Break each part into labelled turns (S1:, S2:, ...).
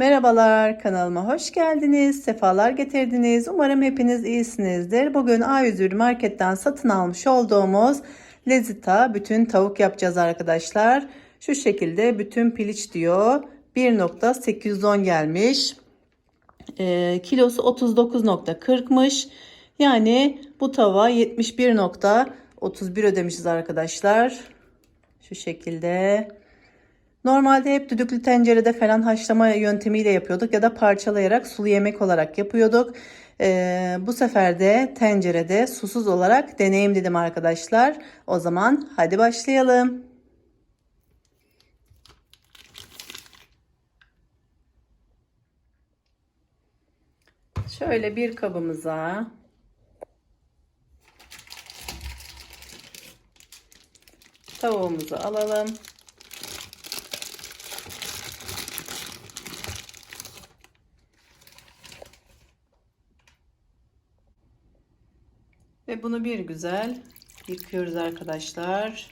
S1: Merhabalar kanalıma hoş geldiniz. Sefalar getirdiniz. Umarım hepiniz iyisinizdir. Bugün A101 marketten satın almış olduğumuz Lezita bütün tavuk yapacağız arkadaşlar. Şu şekilde bütün piliç diyor. 1.810 gelmiş. Ee, kilosu 39.40'mış. Yani bu tava 71.31 ödemişiz arkadaşlar. Şu şekilde. Normalde hep düdüklü tencerede falan haşlama yöntemiyle yapıyorduk ya da parçalayarak sulu yemek olarak yapıyorduk. Ee, bu sefer de tencerede susuz olarak deneyim dedim arkadaşlar. O zaman hadi başlayalım. Şöyle bir kabımıza tavuğumuzu alalım. Ve bunu bir güzel yıkıyoruz arkadaşlar.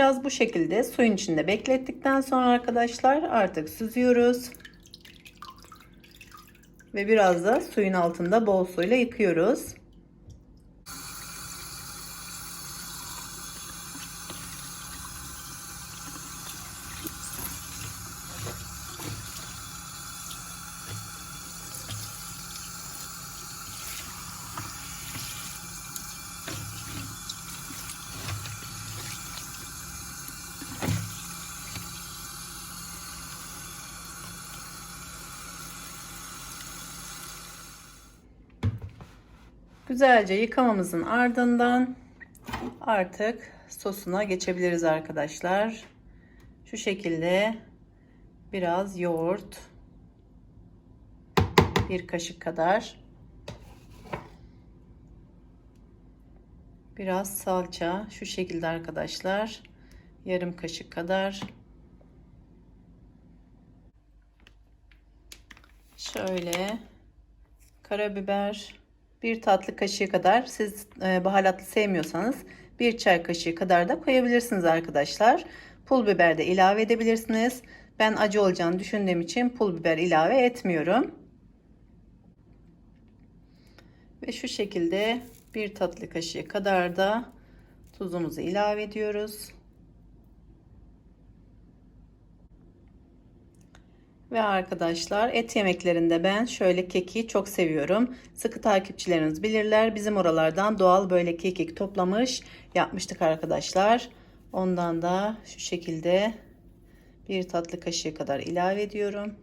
S1: Biraz bu şekilde suyun içinde beklettikten sonra arkadaşlar artık süzüyoruz. Ve biraz da suyun altında bol suyla yıkıyoruz. Güzelce yıkamamızın ardından artık sosuna geçebiliriz arkadaşlar. Şu şekilde biraz yoğurt bir kaşık kadar. Biraz salça şu şekilde arkadaşlar. Yarım kaşık kadar. Şöyle karabiber bir tatlı kaşığı kadar siz e, baharatlı sevmiyorsanız bir çay kaşığı kadar da koyabilirsiniz arkadaşlar. Pul biber de ilave edebilirsiniz. Ben acı olacağını düşündüğüm için pul biber ilave etmiyorum. Ve şu şekilde bir tatlı kaşığı kadar da tuzumuzu ilave ediyoruz. Ve arkadaşlar et yemeklerinde ben şöyle keki çok seviyorum. Sıkı takipçileriniz bilirler. Bizim oralardan doğal böyle kekik toplamış yapmıştık arkadaşlar. Ondan da şu şekilde bir tatlı kaşığı kadar ilave ediyorum.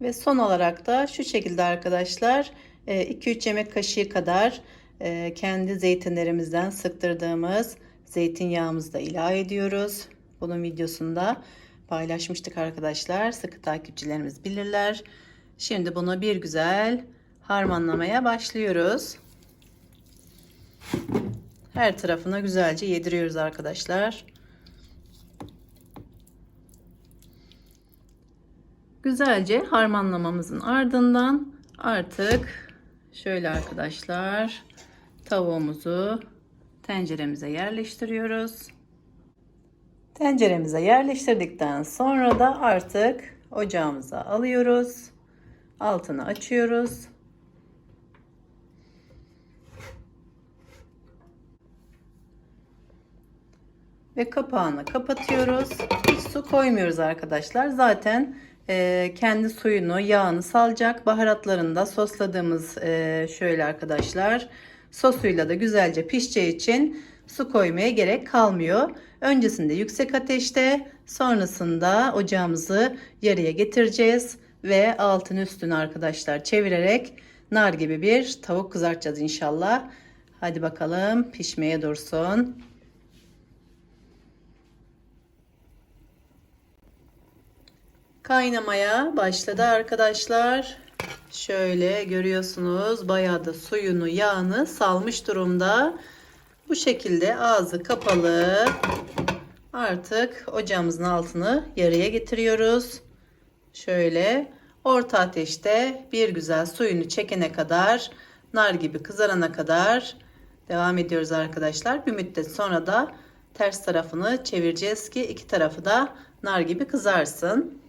S1: Ve son olarak da şu şekilde arkadaşlar 2-3 yemek kaşığı kadar kendi zeytinlerimizden sıktırdığımız zeytinyağımızı da ilave ediyoruz. Bunun videosunda paylaşmıştık arkadaşlar. Sıkı takipçilerimiz bilirler. Şimdi bunu bir güzel harmanlamaya başlıyoruz. Her tarafına güzelce yediriyoruz arkadaşlar. Güzelce harmanlamamızın ardından artık şöyle arkadaşlar tavuğumuzu tenceremize yerleştiriyoruz. Tenceremize yerleştirdikten sonra da artık ocağımıza alıyoruz. Altını açıyoruz. Ve kapağını kapatıyoruz. Hiç su koymuyoruz arkadaşlar. Zaten e, kendi suyunu, yağını salacak. Baharatlarını da sosladığımız e, şöyle arkadaşlar. Sosuyla da güzelce pişeceği için su koymaya gerek kalmıyor. Öncesinde yüksek ateşte sonrasında ocağımızı yarıya getireceğiz ve altın üstünü arkadaşlar çevirerek nar gibi bir tavuk kızartacağız inşallah. Hadi bakalım pişmeye dursun. Kaynamaya başladı arkadaşlar. Şöyle görüyorsunuz bayağı da suyunu yağını salmış durumda. Bu şekilde ağzı kapalı artık ocağımızın altını yarıya getiriyoruz. Şöyle orta ateşte bir güzel suyunu çekene kadar nar gibi kızarana kadar devam ediyoruz arkadaşlar. Bir müddet sonra da ters tarafını çevireceğiz ki iki tarafı da nar gibi kızarsın.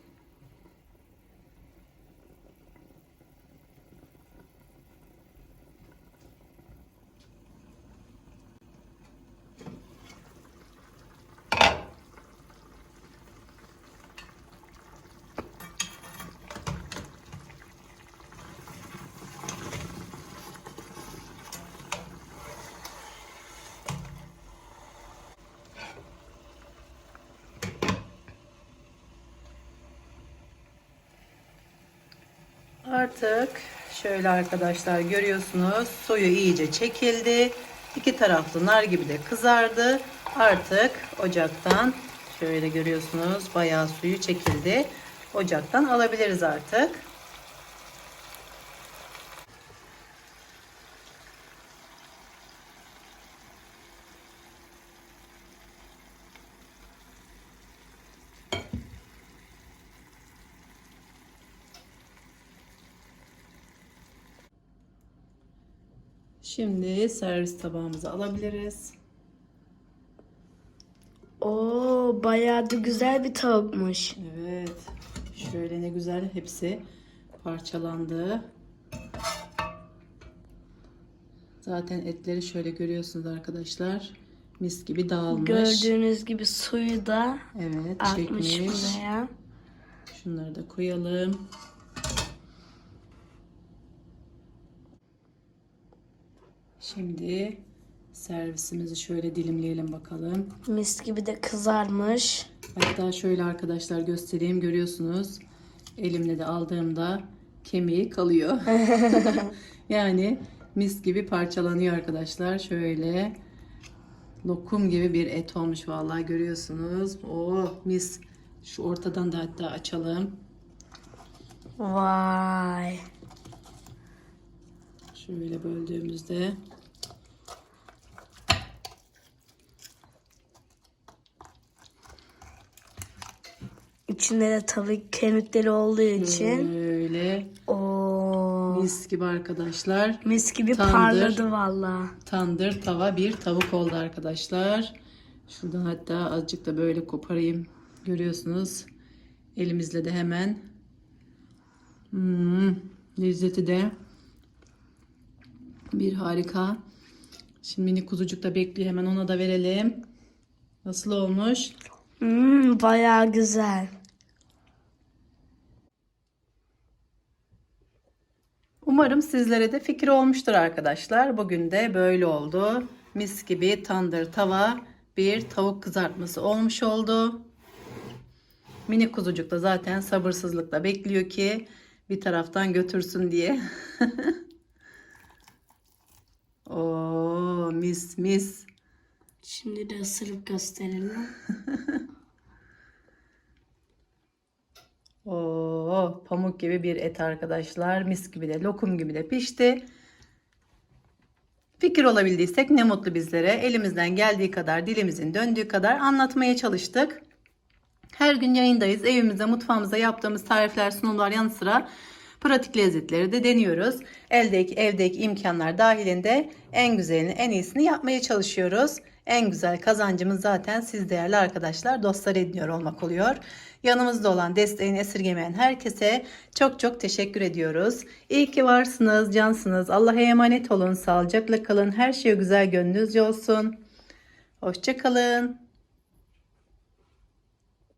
S1: Artık şöyle arkadaşlar görüyorsunuz suyu iyice çekildi. İki taraflı nar gibi de kızardı. Artık ocaktan şöyle görüyorsunuz bayağı suyu çekildi. Ocaktan alabiliriz artık. Şimdi servis tabağımıza alabiliriz.
S2: Oo bayağı da güzel bir tavukmuş.
S1: Evet. Şöyle ne güzel hepsi parçalandı. Zaten etleri şöyle görüyorsunuz arkadaşlar. Mis gibi dağılmış.
S2: Gördüğünüz gibi suyu da
S1: Evet çekmiş.
S2: buraya.
S1: Şunları da koyalım. Şimdi servisimizi şöyle dilimleyelim bakalım.
S2: Mis gibi de kızarmış.
S1: Hatta şöyle arkadaşlar göstereyim görüyorsunuz. Elimle de aldığımda kemiği kalıyor. yani mis gibi parçalanıyor arkadaşlar. Şöyle lokum gibi bir et olmuş vallahi görüyorsunuz. Oh mis. Şu ortadan da hatta açalım.
S2: Vay.
S1: Şöyle böldüğümüzde
S2: İçinde de tabii kemikleri olduğu için.
S1: böyle
S2: Oo.
S1: mis gibi arkadaşlar.
S2: Mis gibi
S1: Tandır.
S2: parladı valla.
S1: Tandır tava bir tavuk oldu arkadaşlar. Şuradan hatta azıcık da böyle koparayım. Görüyorsunuz. Elimizle de hemen. Hmm, lezzeti de bir harika. Şimdi mini kuzucuk da bekliyor. Hemen ona da verelim. Nasıl olmuş?
S2: Hmm, bayağı güzel.
S1: Umarım sizlere de fikir olmuştur arkadaşlar. Bugün de böyle oldu. Mis gibi tandır tava bir tavuk kızartması olmuş oldu. Mini kuzucuk da zaten sabırsızlıkla bekliyor ki bir taraftan götürsün diye. Oo mis mis.
S2: Şimdi de ısırıp gösterelim.
S1: Oo pamuk gibi bir et arkadaşlar. Mis gibi de lokum gibi de pişti. Fikir olabildiysek ne mutlu bizlere. Elimizden geldiği kadar, dilimizin döndüğü kadar anlatmaya çalıştık. Her gün yayındayız. Evimizde, mutfağımızda yaptığımız tarifler, sunumlar yanı sıra pratik lezzetleri de deniyoruz. Eldeki, evdeki imkanlar dahilinde en güzelini, en iyisini yapmaya çalışıyoruz. En güzel kazancımız zaten siz değerli arkadaşlar, dostlar ediniyor olmak oluyor. Yanımızda olan desteğini esirgemeyen herkese çok çok teşekkür ediyoruz. İyi ki varsınız, cansınız. Allah'a emanet olun, sağlıcakla kalın. Her şey güzel gönlünüzce olsun. Hoşçakalın.